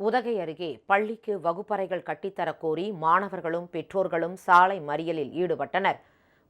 உதகை அருகே பள்ளிக்கு வகுப்பறைகள் கட்டித்தரக் கோரி மாணவர்களும் பெற்றோர்களும் சாலை மறியலில் ஈடுபட்டனர்.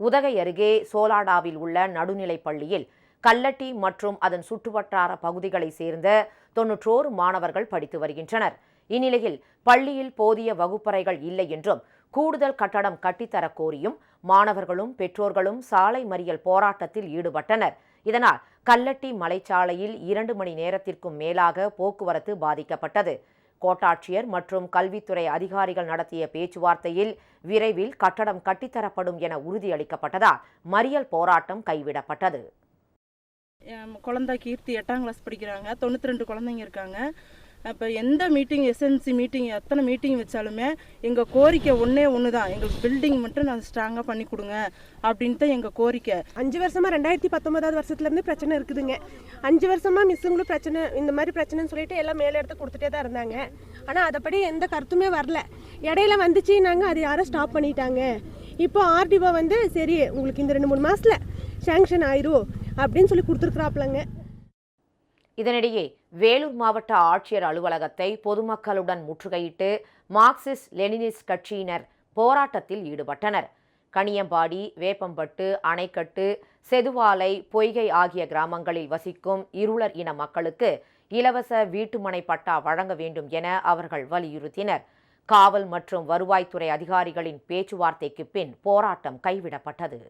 உதகை அருகே சோலாடாவில் உள்ள நடுநிலைப் பள்ளியில் கல்லட்டி மற்றும் அதன் சுற்றுவட்டார பகுதிகளைச் சேர்ந்த தொன்னூற்றோரு மாணவர்கள் படித்து வருகின்றனர். இந்நிலையில் பள்ளியில் போதிய வகுப்பறைகள் இல்லை என்றும் கூடுதல் கட்டடம் கட்டித்தரக் கோரியும் மாணவர்களும் பெற்றோர்களும் சாலை மறியல் போராட்டத்தில் ஈடுபட்டனர். இதனால் கல்லட்டி மலைச்சாலையில் இரண்டு மணி நேரத்திற்கும் மேலாக போக்குவரத்து பாதிக்கப்பட்டது. கோட்டாட்சியர் மற்றும் கல்வித்துறை அதிகாரிகள் நடத்திய பேச்சுவார்த்தையில் விரைவில் கட்டடம் கட்டித்தரப்படும் என உறுதியளிக்கப்பட்டதால் மறியல் போராட்டம் கைவிடப்பட்டது. குழந்தை கீர்த்தி எட்டாம் கிளாஸ் படிக்கிறாங்க. தொண்ணூற்றி ரெண்டு குழந்தைங்க இருக்காங்க. இப்போ எந்த மீட்டிங் எஸ்என்சி மீட்டிங் எத்தனை மீட்டிங் வச்சாலுமே எங்கள் கோரிக்கை ஒன்றே ஒன்று தான் எங்களுக்கு பில்டிங் மட்டும் நான் ஸ்ட்ராங்காக பண்ணி கொடுங்க அப்படின்ட்டு தான் எங்கள் கோரிக்கை. அஞ்சு வருஷமாக ரெண்டாயிரத்தி பத்தொன்பதாவது வருஷத்துலேருந்து பிரச்சனை இருக்குதுங்க. அஞ்சு வருஷமாக மிஸ்ஸுங்களும் பிரச்சனை இந்த மாதிரி பிரச்சனைன்னு சொல்லிட்டு எல்லாம் மேலே எடுத்து கொடுத்துட்டே தான் இருந்தாங்க. ஆனால் அதைப்படி எந்த கருத்துமே வரல. இடையில வந்துச்சு நாங்கள் அது யாரும் ஸ்டாப் பண்ணிட்டாங்க. இப்போ ஆர்டிஓ வந்து சரி உங்களுக்கு இந்த ரெண்டு மூணு மாதத்தில் சேங்ஷன் ஆயிரும் அப்படின்னு சொல்லி கொடுத்துருக்குறாப்லங்க இதனிடையே வேலூர் மாவட்ட ஆட்சியர் அலுவலகத்தை பொதுமக்களுடன் முற்றுகையிட்டு மார்க்சிஸ்ட் லெனினிஸ்ட் கட்சியினர் போராட்டத்தில் ஈடுபட்டனர். கனியம்பாடி வேப்பம்பட்டு அணைக்கட்டு செதுவாலை பொய்கை ஆகிய கிராமங்களில் வசிக்கும் இருளர் இன மக்களுக்கு இலவச வீட்டுமனை பட்டா வழங்க வேண்டும் என அவர்கள் வலியுறுத்தினர். காவல் மற்றும் வருவாய்த்துறை அதிகாரிகளின் பேச்சுவார்த்தைக்கு பின் போராட்டம் கைவிடப்பட்டது.